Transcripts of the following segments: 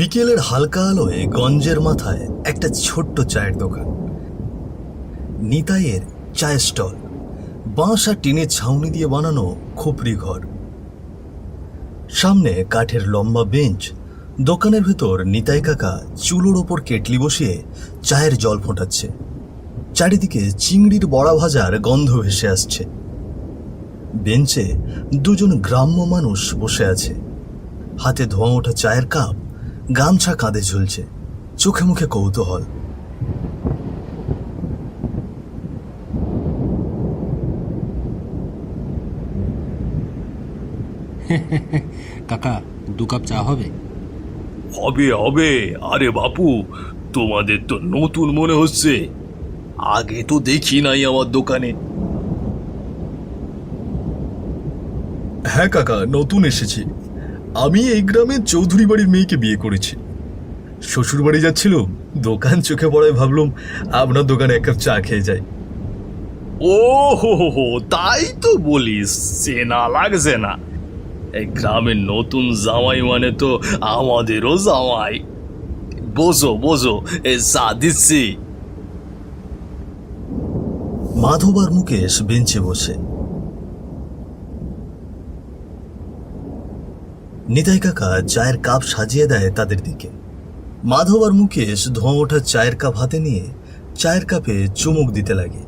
বিকেলের হালকা আলোয় গঞ্জের মাথায় একটা ছোট্ট চায়ের দোকান। নিতাইয়ের চায়ের স্টল, বাঁশ আর টিনের ছাউনি দিয়ে বানানো খোপড়ি ঘর। সামনে কাঠের লম্বা বেঞ্চ, দোকানের ভেতর নিতাই কাকা চুলোর ওপর কেটলি বসিয়ে চায়ের জল ফোটাচ্ছে। চারিদিকে চিংড়ির বড়া ভাজার গন্ধ ভেসে আসছে। বেঞ্চে দুজন গ্রাম্য মানুষ বসে আছে। হাতে ধোঁয়া ওঠা চায়ের কাপ গামছা কাঁধে ঝুলছে। চোখে মুখে কৌতূহল। কাকা দু কাপ চা হবে? হবে হবে। আরে বাপু তোমাদের তো নতুন মনে হচ্ছে। আগে তো দেখি নাই আমার দোকানে। হ্যাঁ কাকা নতুন এসেছি। আমি এই গ্রামের চৌধুরী বাড়ির মেয়েকে বিয়ে করেছি। শ্বশুর বাড়ি যাচ্ছিলাম দোকান চোখে পড়ায় ভাবলাম আপনার দোকানে এক কাপ চা খেয়ে যাই। ও হো হো হো তাই তো বলিস চেনা লাগছে না। এই গ্রামের নতুন জামাই মানে তো আমাদেরও জামাই। বোঝো বোঝো এ চা দিচ্ছি। মাধব আর মুকেশ বেঞ্চে বসে। নিতাই কাকা চায়ের কাপ সাজিয়ে দেয় তাদের দিকে। মাধব আর মুকেশ ধোঁয়া ওঠা চায়ের কাপ হাতে নিয়ে চায়ের কাপে চুমুক দিতে লাগে।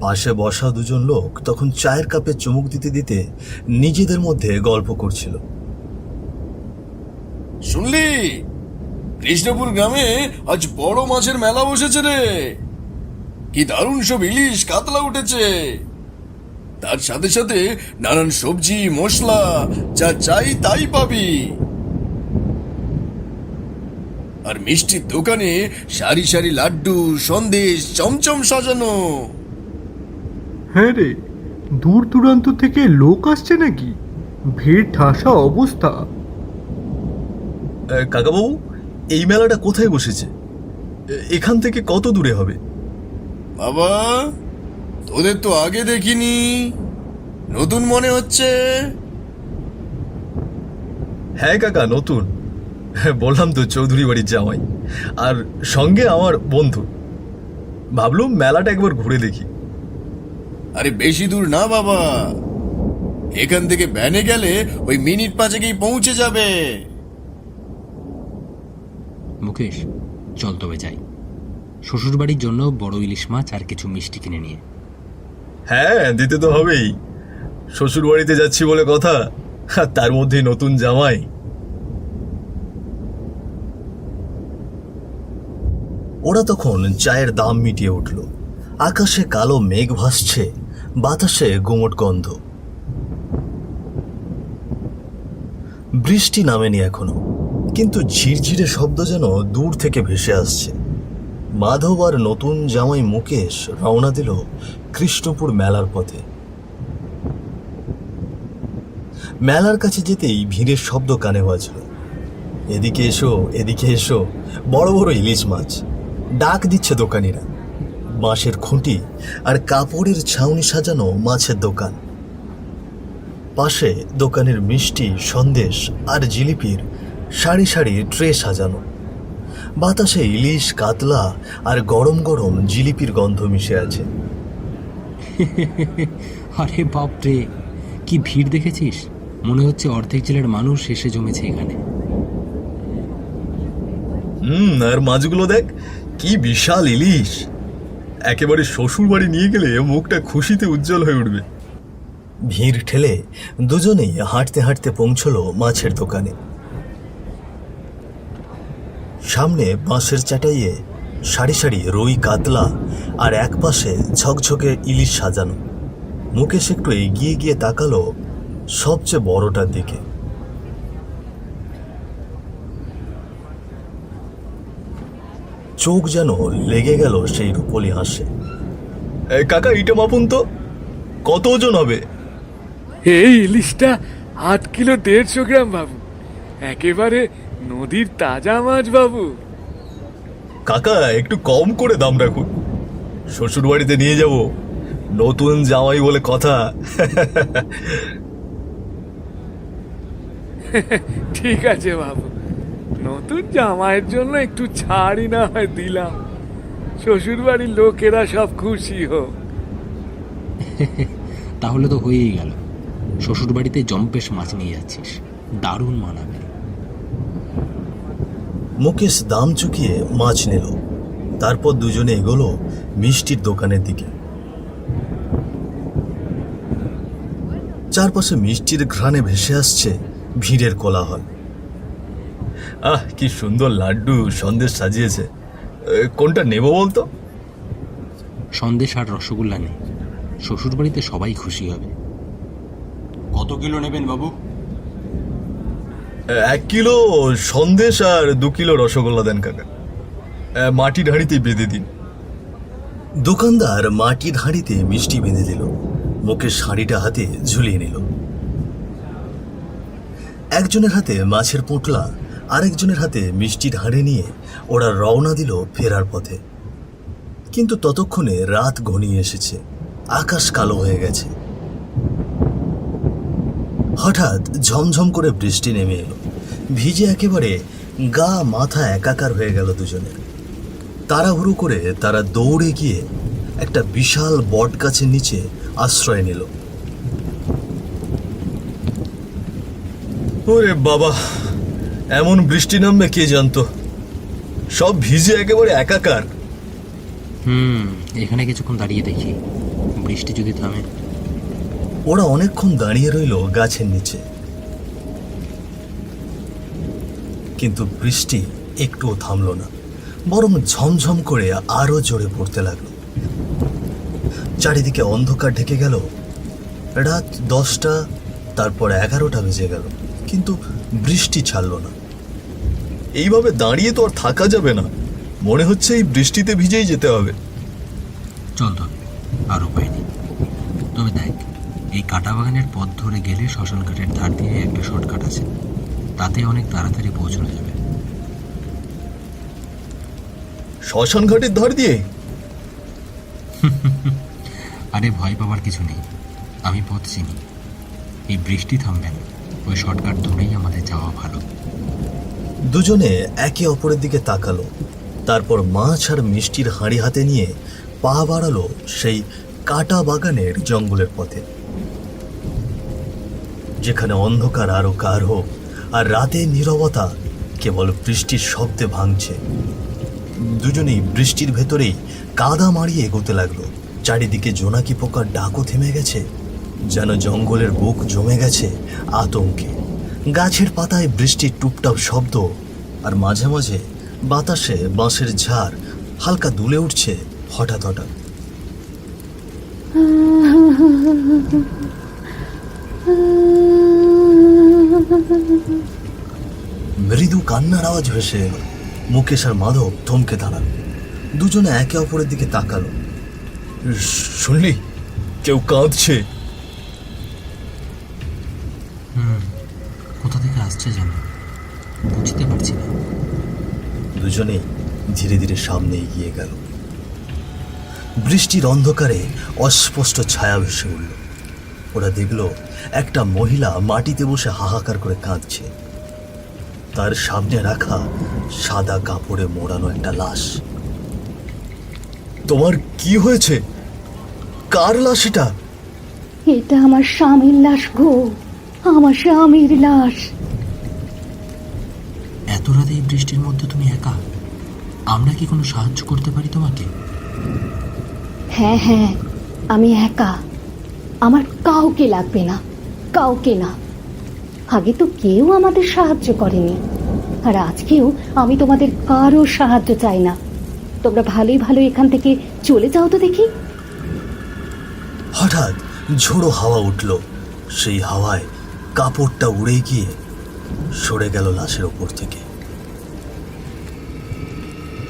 পাশে বসা দুজন লোক তখন চায়ের কাপে চুমুক দিতে দিতে নিজেদের মধ্যে গল্প করছিল। শুনলি? কৃষ্ণপুর গ্রামে আজ বড় মাছের মেলা বসেছে রে। কি দারুণ সব ইলিশ, কাতলা উঠেছে। তার সাথে সাথে নানান সবজি মশলা যা চাই তাই পাবি। আর মিষ্টির দোকানে সারি সারি লাড্ডু সন্দেশ চমচম সাজানো। হ্যাঁ রে দূর দূরান্ত থেকে লোক আসছে নাকি? ভিড় ঠাসা অবস্থা। কাকাবাবু এই মেলাটা কোথায় বসেছে? এখান থেকে কত দূরে হবে? বাবা তোদের তো আগে দেখিনি। নতুন মনে হচ্ছে। হ্যাঁ কাকা নতুন। হ্যাঁ, বললাম তো চৌধুরী বাড়ির জামাই। আর সঙ্গে আমার বন্ধু। ভাবলুম মেলাটা একবার ঘুরে দেখি। আরে বেশি দূর না বাবা। এখান থেকে ভ্যানে গেলে ওই মিনিট পাঁচেকেই পৌঁছে যাবে। মুকেশ চল তবে যাই। শ্বশুরবাড়ির জন্য বড় ইলিশ মাছ আর কিছু মিষ্টি কিনে নিয়ে। হ্যাঁ দিতে তো হবেই। শ্বশুর বাড়িতে যাচ্ছি বলে কথা তার মধ্যেই নতুন জামাই। ওরা তখন চায়ের দাম মিটিয়ে উঠল। আকাশে কালো মেঘ ভাসছে, বাতাসে গুমট গন্ধ। বৃষ্টি নামেনি এখনও, কিন্তু ঝিরঝিরে শব্দ যেন দূর থেকে ভেসে আসছে। মাধব আর নতুন জামাই মুকেশ রওনা দিল কৃষ্ণপুর মেলার পথে। মেলার কাছে যেতেই ভিড়ের শব্দ কানে বাজল। এদিকে এসো এদিকে এসো, বড় বড় ইলিশ মাছ, ডাক দিচ্ছে দোকানিরা। বাঁশের খুঁটি আর কাপড়ের ছাউনি সাজানো মাছের দোকান। পাশে দোকানের মিষ্টি, সন্দেশ আর জিলিপির সারি সারি ট্রে সাজানো। বাতাসে ইলিশ, কাতলা আর গরম গরম জিলিপির গন্ধ মিশে আছে। আরে বাপরে কি ভিড় দেখেছিস? মনে হচ্ছে অর্ধেক জেলার মানুষ এসে জমেছে এখানে। হুম আর মাছগুলো দেখ কি বিশাল ইলিশ। একেবারে শ্বশুর বাড়ি নিয়ে গেলে মুখটা খুশিতে উজ্জ্বল হয়ে উঠবে। ভিড় ঠেলে দুজনেই হাঁটতে হাঁটতে পৌঁছলো মাছের দোকানে। সামনে বাঁশের চাটাইয়ে সারি সারি রুই কাতলা আর এক পাশে ঝকঝকে ইলিশ সাজানো। মুকেশ একটু এগিয়ে গিয়ে তাকালো সবচেয়ে বড়টার দিকে। চোখ যেন লেগে গেল সেই রূপলি হাসে। কাকা, ইটা মাপুন তো? কত ওজন হবে? এই ইলিশটা আট কিলো দেড়শো গ্রাম, বাবু। একেবারে নদীর তাজা মাছ, বাবু। কাকা একটু কম করে দাম রাখুন। শ্বশুর বাড়িতে নিয়ে যাব। নতুন জামাই বলে কথা। ঠিক আছে বাবু। নতুন জামাইয়ের জন্য একটু ছাড়ই না হয় দিলাম। শ্বশুর বাড়ির লোকেরা সব খুশি হোক। তাহলে তো হয়েই গেল। শ্বশুর বাড়িতে জম্পেশ মাছ নিয়ে যাচ্ছিস। দারুণ মানাবে। মুকেশ দাম চুকিয়ে মাছ নিল। তারপর দুজনে এগোলো মিষ্টির দোকানের দিকে। চারপাশে মিষ্টির ঘ্রাণে ভেসে আসছে ভিড়ের কোলাহল। আহ, কি সুন্দর লাড্ডু সন্দেশ সাজিয়েছে। কোনটা নেব বলতো? সন্দেশ আর রসগোল্লা নেই। শ্বশুর বাড়িতে সবাই খুশি হবে। কত কিলো নেবেন বাবু? এক কিলো সন্দেশ আর দু কিলো রসগোল্লা দেন কাকা। মাটির হাঁড়িতে বেঁধে দিন। দোকানদার মাটির হাঁড়িতে মিষ্টি বেঁধে দিল। মুখের শাড়িটা হাতে ঝুলিয়ে নিল। একজনের হাতে মাছের পোটলা, আরেকজনের হাতে মিষ্টির হাঁড়ি নিয়ে ওরা রওনা দিল ফেরার পথে। কিন্তু ততক্ষণে রাত ঘনিয়ে এসেছে। আকাশ কালো হয়ে গেছে। হঠাৎ ঝমঝম করে বৃষ্টি নেমে এলো। ভিজে একেবারে গা মাথা একাকার হয়ে গেল দুজনের তাড়াহুড়ো করে তারা দৌড়ে গিয়ে একটা বিশাল বট গাছের নিচে আশ্রয় নিল। ওরে বাবা, এমন বৃষ্টি নামবে কে জানতো? সব ভিজে একেবারে একাকার। হুম, এখানে কিছুক্ষণ দাঁড়িয়ে দেখি। বৃষ্টি যদি থামে। ওরা অনেকক্ষণ দাঁড়িয়ে রইল গাছের নিচে। কিন্তু বৃষ্টি একটুও থামলো না, বরং ঝমঝম করে আরও জোরে পড়তে লাগল। চারিদিকে অন্ধকার ঢেকে গেল, রাত দশটা, তারপর এগারোটা বেজে গেল, কিন্তু বৃষ্টি ছাড়লো না। এইভাবে দাঁড়িয়ে তো আর থাকা যাবে না, মনে হচ্ছে এই বৃষ্টিতে ভিজেই যেতে হবে। চল তবে আর উপায় এই কাটা বাগানের পথ ধরে গেলে শ্মশানঘাটের ধার দিয়ে একটা শর্টকাট আছে। তাতে অনেক তাড়াতাড়ি পৌঁছানো যাবে। শ্মশান ঘাটের ধার দিয়ে? আরে ভয় পাবার কিছু নেই। আমি পথ চিনি। এই বৃষ্টি থামবে না। ওই শর্টকাট ধরেই আমাদের যাওয়া ভালো। দুজনে একে অপরের দিকে তাকালো। তারপর মাছ আর মিষ্টির হাঁড়ি হাতে নিয়ে পা বাড়ালো সেই কাটা বাগানের জঙ্গলের পথে। যেখানে অন্ধকার আরও গাঢ় আর রাতে নীরবতা কেবল বৃষ্টির শব্দে ভাঙছে। দুজনেই বৃষ্টির ভেতরেই কাদা মারিয়ে এগোতে লাগল। চারিদিকে জোনাকি পোকার ডাকও থেমে গেছে, যেন জঙ্গলের বুক জমে গেছে আতঙ্কে। গাছের পাতায় বৃষ্টির টুপটাপ শব্দ, আর মাঝে মাঝে বাতাসে বাঁশের ঝাড় হালকা দুলে উঠছে হঠাৎ হঠাৎ। মৃদু কান্নার আওয়াজ ভেসে এলো মুকেশ আর মাধব থমকে দাঁড়াল। দুজনে একে অপরের দিকে তাকালো। শুনলি? কেউ কাঁদছে। কোথা থেকে আসছে যেন বুঝতে পারছি না। দুজনেই ধীরে ধীরে সামনে এগিয়ে গেল। বৃষ্টির অন্ধকারে অস্পষ্ট ছায়া ভেসে উঠল। ওরা দেখল একটা মহিলা মাটিতে বসে হাহাকার করে কাঁদছে। তার সামনে রাখা সাদা কাপড়ে মোড়ানো একটা লাশ। তোমার কি হয়েছে? কার লাশ এটা? এটা আমার স্বামীর লাশ গো। আমার স্বামীর লাশ। এত রাতে এই বৃষ্টির মধ্যে তুমি একা? আমরা কি কোনো সাহায্য করতে পারি তোমাকে? হ্যাঁ হ্যাঁ আমি একা। আমার কাউকে লাগবে না, কাউকে না। আগে তো কেউ আমাদের সাহায্য করেনি, আর আজকেও আমি তোমাদের কারও সাহায্য চাই না। তোমরা ভালোই ভালো এখান থেকে চলে যাও তো দেখি। হঠাৎ ঝোড়ো হাওয়া উঠল। সেই হাওয়ায় কাপড়টা উড়ে গিয়ে সরে গেল লাশের ওপর থেকে।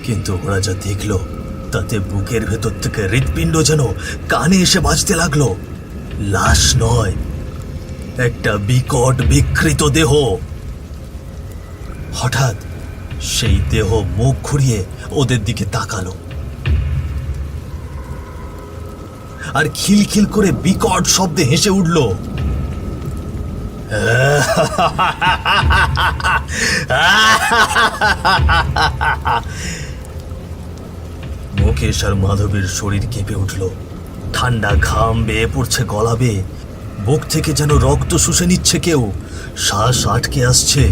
কিন্তু ওরা যা দেখল, তাতে বুকের ভেতর থেকে হৃৎপিণ্ড যেন কানে এসে বাজতে লাগল। লাশ নয়, একটা বিকট বিকৃত দেহ। হঠাৎ সেই দেহ মুখ ঘুরিয়ে ওদের দিকে তাকালো। আর খিলখিল করে বিকট শব্দে হেসে উঠল। মুকেশ আর মাধবের শরীর কেঁপে উঠল। ঠান্ডা ঘাম বেয়ে পড়ছে গলা বেয়ে বুক থেকে যেন রক্ত শুষে নিচ্ছে কেউ। শ্বাস আটকে আসছে।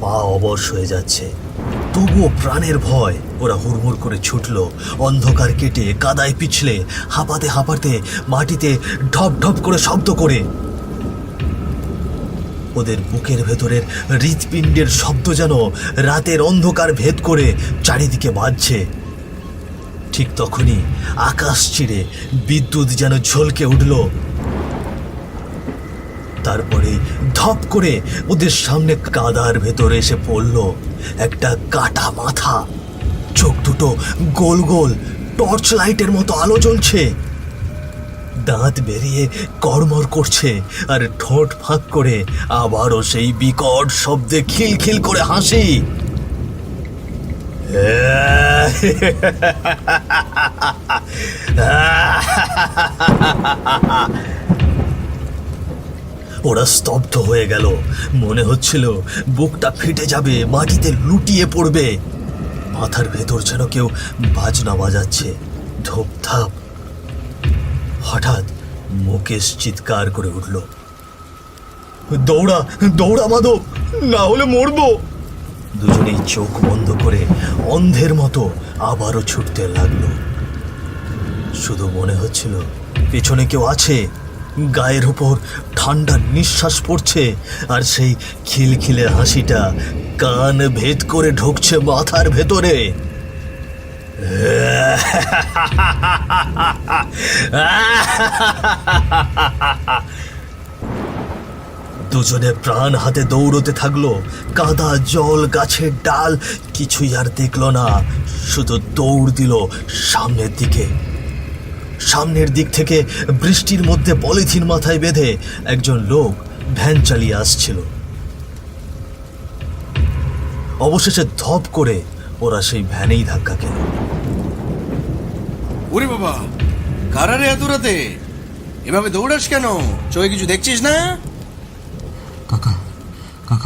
পা অবশ হয়ে যাচ্ছে। তবুও প্রাণের ভয়। ওরা হুড়মুড় করে ছুটল। অন্ধকার কেটে কাদায় পিছলে হাঁপাতে হাঁপাতে মাটিতে ঢপ ঢপ করে শব্দ করে। ওদের বুকের ভেতরের হৃৎপিণ্ডের শব্দ যেন রাতের অন্ধকার ভেদ করে চারিদিকে বাজছে ঠিক তখনই আকাশ চিড়ে বিদ্যুৎ যেন ঝলকে উঠল। তারপরে ধপ করে ওদের সামনে কাদার ভেতরে এসে পড়ল একটা কাটা মাথা। চোখ দুটো গোল গোল, টর্চ লাইটের মতো আলো জ্বলছে। দাঁত বেরিয়ে কড়মড় করছে আর ঠোঁট ফাঁক করে আবারও সেই বিকট শব্দে খিলখিল করে হাসি। ওরা স্তব্ধ হয়ে গেল। মনে হচ্ছিল বুকটা ফেটে যাবে, মাটিতে লুটিয়ে পড়বে। মাথার ভেতর যেন কেউ বাজনা বাজাচ্ছে, ধোপধাপ। হঠাৎ মুকেশ চিৎকার করে উঠল, দৌড়া দৌড়া মাধব, না হলে মরবো। দুজনেই চোখ বন্ধ করে অন্ধের মতো আবারও ছুটতে লাগল। শুধু মনে হচ্ছিল, পেছনে কেউ আছে? গায়ের উপর ঠান্ডা নিঃশ্বাস পড়ছে আর সেই খিলখিলে হাসিটা কান ভেদ করে ঢুকছে মাথার ভেতরে। দুজনে প্রাণ হাতে দৌড়তে থাকল। কাদা জল, গাছের ডাল, কিছুই আর দেখল না। শুধু দৌড় দিল সামনের দিকে। সামনের দিক থেকে বৃষ্টির মধ্যে পলিথিন মাথায় বেঁধে একজন লোক ভ্যান চালিয়ে আসছিল। অবশেষে ধপ করে ওরা সেই ভ্যানেই ধাক্কা খেল। ওরে বাবা, কারারে এত রাতে? এভাবে দৌড়াস কেন? চোখে কিছু দেখছিস না?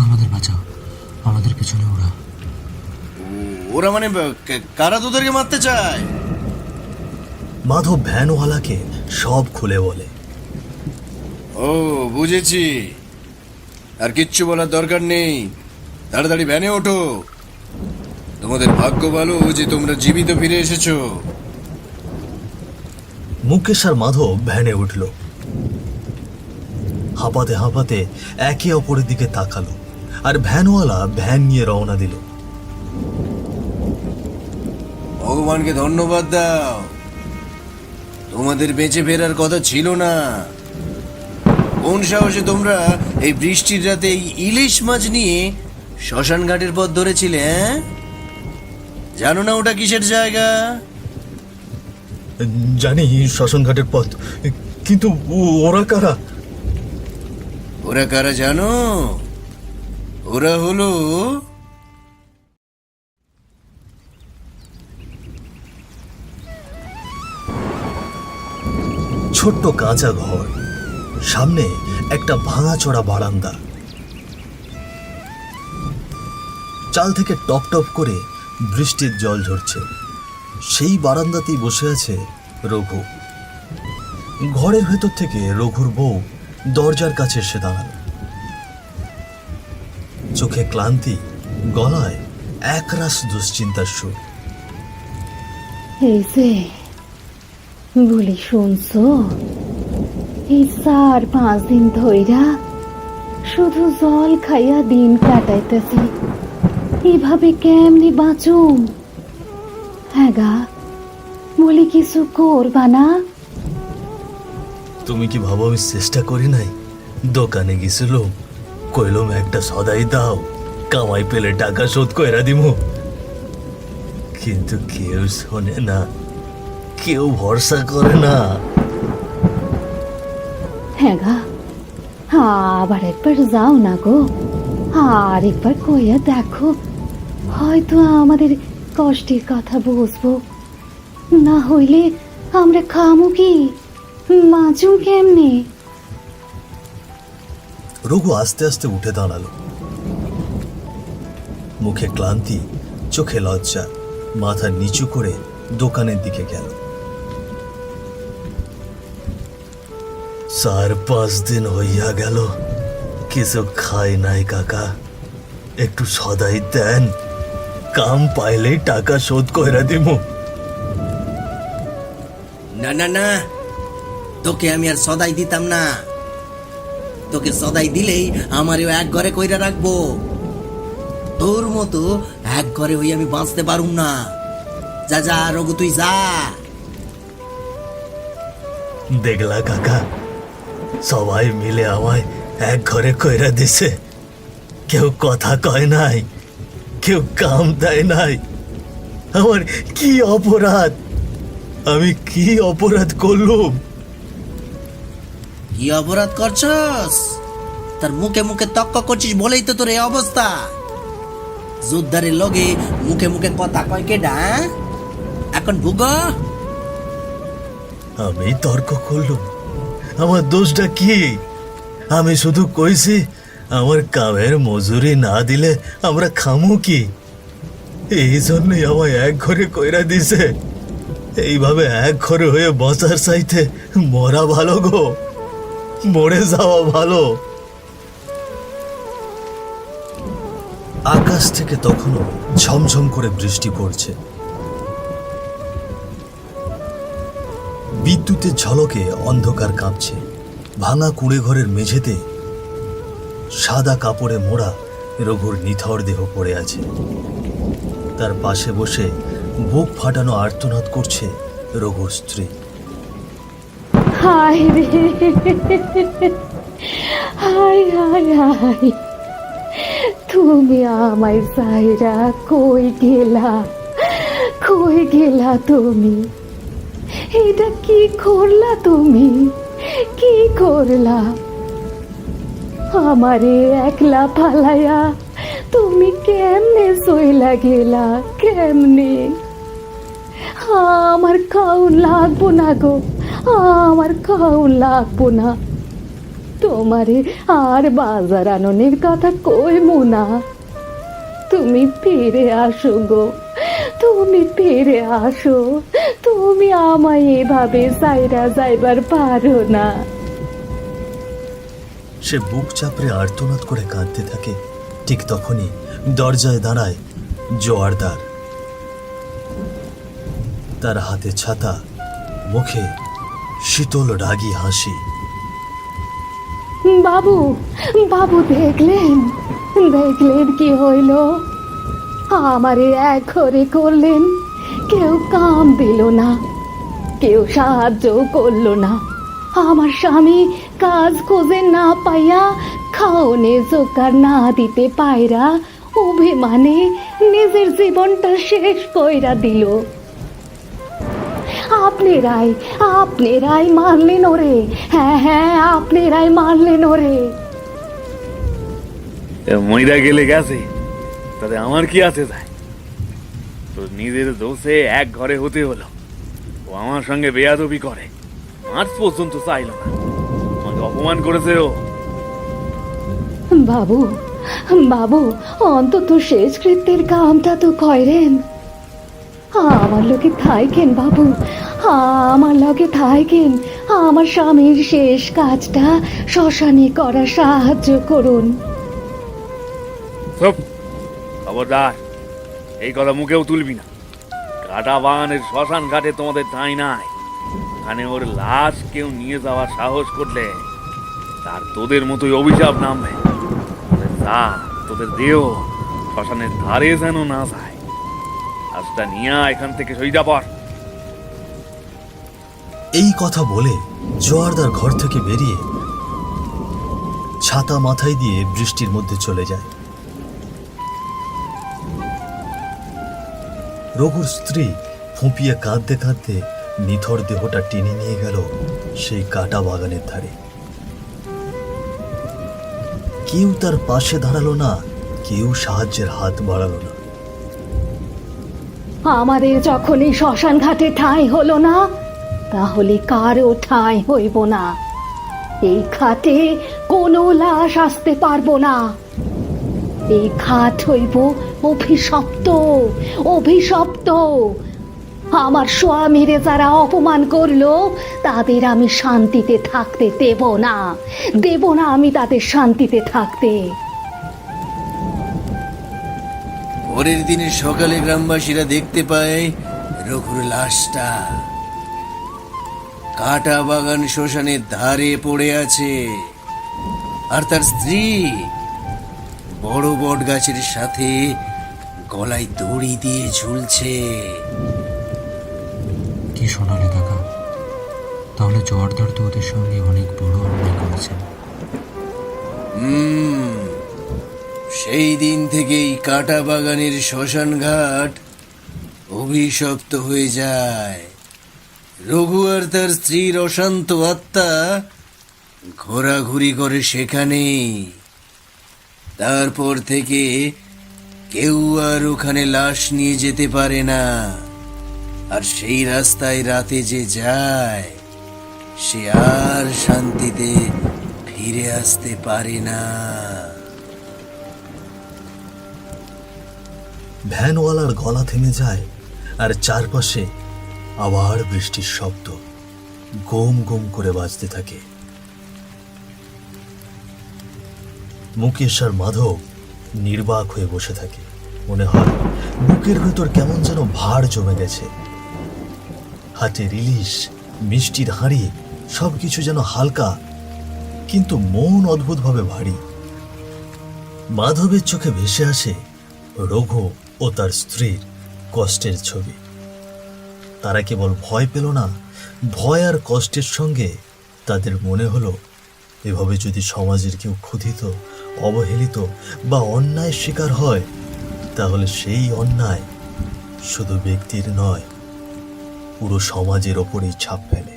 আমাদের বাঁচাও। আমাদের পিছনে ওরা। ওরা মানে কারা তোদেরকে মারতে চায়? মাধব ভ্যানওয়ালাকে সব খুলে বলে। ও বুঝেছি। আর কিচ্ছু বলার দরকার নেই। তাড়াতাড়ি ভ্যানে ওঠো। তোমাদের ভাগ্য ভালো যে তোমরা জীবিত ফিরে এসেছ। মুকেশ আর মাধব ভ্যানে উঠল। হাঁপাতে হাঁপাতে একে অপরের দিকে তাকালো। আর ভ্যানওয়ালা ভ্যান নিয়ে রওনা দিল। ভগবানকে ধন্যবাদ দাও। তোমাদের বেঁচে ফেরার কথা ছিল না। কোন সাহসে তোমরা এই বৃষ্টির রাতে এই ইলিশ মাছ নিয়ে শ্মশান ঘাটের পথ ধরেছিলে হ্যাঁ? জানো না ওটা কিসের জায়গা? জানি শ্মশানঘাটের পথ কিন্তু ওরা কারা? ওরা কারা জানো? ওরা হলো ছোট্ট কাঁচা ঘর, সামনে একটা ভাঙাচোরা বারান্দা। চাল থেকে টপ টপ করে বৃষ্টির জল ঝরছে। সেই বারান্দাতেই বসে আছে রঘু। ঘরের ভেতর থেকে রঘুর বউ দরজার কাছে এসে দাঁড়াল। চোখে ক্লান্তি গলায় একরাশ দুশ্চিন্তার সুর। এই যে বলি শুনছো? এই চার পাঁচ দিন ধইরা শুধু জল খাইয়া দিন কাটাইতেছি। এভাবে কেমনি বাঁচুম? হ্যাঁ গা বলি কিছু করবা না? তুমি কি ভাবো আমি চেষ্টা করি নাই? দোকানে গেছিল কইলম, একটা সদাই দাও। কামাই পেলে টাকা শোধ কইরা দিমু। কিন্তু কেউ শোনে না, কেউ ভরসা করে না। হ্যাঁ গা, আবার একবার যাও না গো। আর একবার কইয়া দেখো, হয়তো আমাদের কষ্টের কথা বুঝব। না হইলে আমরা খামু কি? মাঝু কেমনে? রঘু আস্তে আস্তে উঠে দাঁড়াল। মুখে ক্লান্তি, চোখে লজ্জা, মাথা নিচু করে দোকানের দিকে গেল। চার পাঁচ দিন হইয়া গেল, কিছু খাই নাই কাকা। একটু সদাই দেন, কাম পাইলেই টাকা শোধ কইরা দিমু। না না না, তোকে আমি আর সদাই দিতাম না। তোকে সদাই দিলেই আমারও এক ঘরে কইরা রাখব। তোর মতো এক ঘরে হই আমি বাঁচতে পারুম না। যা যা, রঘু, তুই যা। দেখলা কাকা, সবাই মিলে আমায় এক ঘরে কইরা দিছে। কেউ কথা কয় নাই, কেউ কাম দেয় নাই। আমার কি অপরাধ? আমি কি অপরাধ করলুম? কি অপরাধ করছস? তার মুখে মুখে তক্ক করছিস বলেই তো তোর এই অবস্থা। যোদ্ধারের লগে মুখে মুখে কথা কয় কে ডা এখন ভুগ। আমি তর্ক করলুম। আমার দোষটা কি? আমি শুধু কইছি, আমার কামের মজুরি না দিলে আমরা খামু কি? এই জন্যই আমায় এক ঘরে কইরা দিছে। এইভাবে এক ঘরে হয়ে বসার চাইতে মরা ভালো গো। মরে যাওয়া ভালো। আকাশ থেকে তখনও ঝমঝম করে বৃষ্টি পড়ছে। বিদ্যুতের ঝলকে অন্ধকার কাঁপছে। ভাঙা কুড়ে ঘরের মেঝেতে সাদা কাপড়ে মোড়া রঘুর নিথর দেহ পড়ে আছে। তার পাশে বসে বুক ফাটানো আর্তনাদ করছে রঘুর স্ত্রী। হায় রে। হায় হায় হায়। তুমি আমায় সাইরা কই গেলা? কই গেলা তুমি? এটা কি করলা তুমি? কি করলা? আমারে একলা ফালাইয়া তুমি কেমনে সইলা গেলা? কেমনে? আমার খাউন লাগবো না গো। আমার খাউন লাগবো না। তোমারে আর বাজার আননের কথা কইমু না। তুমি ফিরে আসো গো, তুমি ফিরে আসো, তুমি আমায় এভাবে সাইরা যাইবার পারো না। সে বুক চাপড়ে আর্তনাদ করে কাঁদতে থাকে, ঠিক তখনই দরজায় দাঁড়ায় জোয়ারদার। তার হাতে ছাতা, মুখে শীতল রাগী হাসি। বাবু বাবু দেখলেন? দেখলেন কি হইল? আমারে এক ঘরে করলেন। কেউ কাম দিল না, কেউ সাহায্য করল না। আমার স্বামী কাজ খোঁজে না পাইয়া খাওনে জোগাড় না দিতে পায়রা অভিমানে নিজের জীবনটা শেষ কইরা দিল। আপনারাই আপনারাই মারলেন ওরে। হ্যাঁ হ্যাঁ আপনারাই মারলেন ওরে। মইরা গেলে গেছে। তাতে আমার কি আছে যায়? তোর নিজের দোষে এক ঘরে হতে হলো। ও আমার সঙ্গে বেয়াদবি করে। আজ পর্যন্ত চাইল না। আমাকে অপমান করেছে ও। বাবু বাবু অন্তত শেষ কৃত্যের কামটা তো করেন। আমার লোকে থাইকেন বাবু। আমার লগে থাইকেন। আমার স্বামীর শেষ কাজটা শ্মশানে করা সাহায্য করুন। খবরদার। এই কথা মুখেও তুলবি না। কাটা বাগানের শ্মশান ঘাটে তোমাদের ঠাঁই নাই। এখানে ওর লাশ কেউ নিয়ে যাওয়ার সাহস করলে তার তোদের মতোই অভিশাপ নামবে। যা, তোদের দেহ শ্মশানের ধারে যেন না যায়। নিয়ে এখান থেকে এই কথা বলে জোয়ারদার ঘর থেকে বেরিয়ে ছাতা মাথায় দিয়ে বৃষ্টির মধ্যে চলে যায়। রঘুর স্ত্রী ফুঁপিয়ে কাঁদতে কাঁদতে নিথর দেহটা টেনে নিয়ে গেল সেই কাটা বাগানের ধারে। কেউ তার পাশে দাঁড়াল না, কেউ সাহায্যের হাত বাড়ালো না। আমাদের যখন এই শ্মশান ঘাটে ঠাঁই হলো না, তাহলে কারও ঠাঁই হইব না। এই খাটে কোনো লাশ আসতে পারব না। এই খাট হইব অভিশপ্ত অভিশপ্ত। আমার স্বামীরে যারা অপমান করল, তাদের আমি শান্তিতে থাকতে দেব না। দেব না আমি তাদের শান্তিতে থাকতে। পরের দিনে সকালে গ্রামবাসীরা দেখতে পায় রঘুর লাশটা। কাটা বাগান শ্মশানের ধারে পড়ে আছে। আর তার স্ত্রী বড় বট গাছের সাথে গলায় দড়ি দিয়ে ঝুলছে। কি শোনালে কাকা? তাহলে জর্দার তো ওদের সঙ্গে অনেক বড় অন্যায় করেছেন। হুম সেই দিন থেকেই কাটা বাগানের শ্মশান ঘাট অভিশপ্ত হয়ে যায়। রঘু আর তার স্ত্রীর অশান্ত আত্মা ঘোরাঘুরি করে সেখানেই। তারপর থেকে কেউ আর ওখানে লাশ নিয়ে যেতে পারে না। আর সেই রাস্তায় রাতে যে যায়, সে আর শান্তিতে ফিরে আসতে পারে না। ভ্যানওয়ালার গলা থেমে যায় আর চারপাশে আবার বৃষ্টির শব্দ। গোম গম করে বাজতে থাকে। মুকেশ আর মাধব নির্বাক হয়ে বসে থাকে। মনে হয় বুকের ভেতর কেমন যেন ভার জমে গেছে। হাতে রিলিশ, মিষ্টির হাঁড়ি, সবকিছু যেন হালকা, কিন্তু মন অদ্ভুতভাবে ভারী। মাধবের চোখে ভেসে আসে রঘু ও তার স্ত্রীর কষ্টের ছবি। তারা কেবল ভয় পেল না, ভয় আর কষ্টের সঙ্গে তাদের মনে হলো, এভাবে যদি সমাজের কেউ ক্ষুধিত, অবহেলিত বা অন্যায় শিকার হয়, তাহলে সেই অন্যায় শুধু ব্যক্তির নয়, পুরো সমাজের ওপরেই ছাপ ফেলে।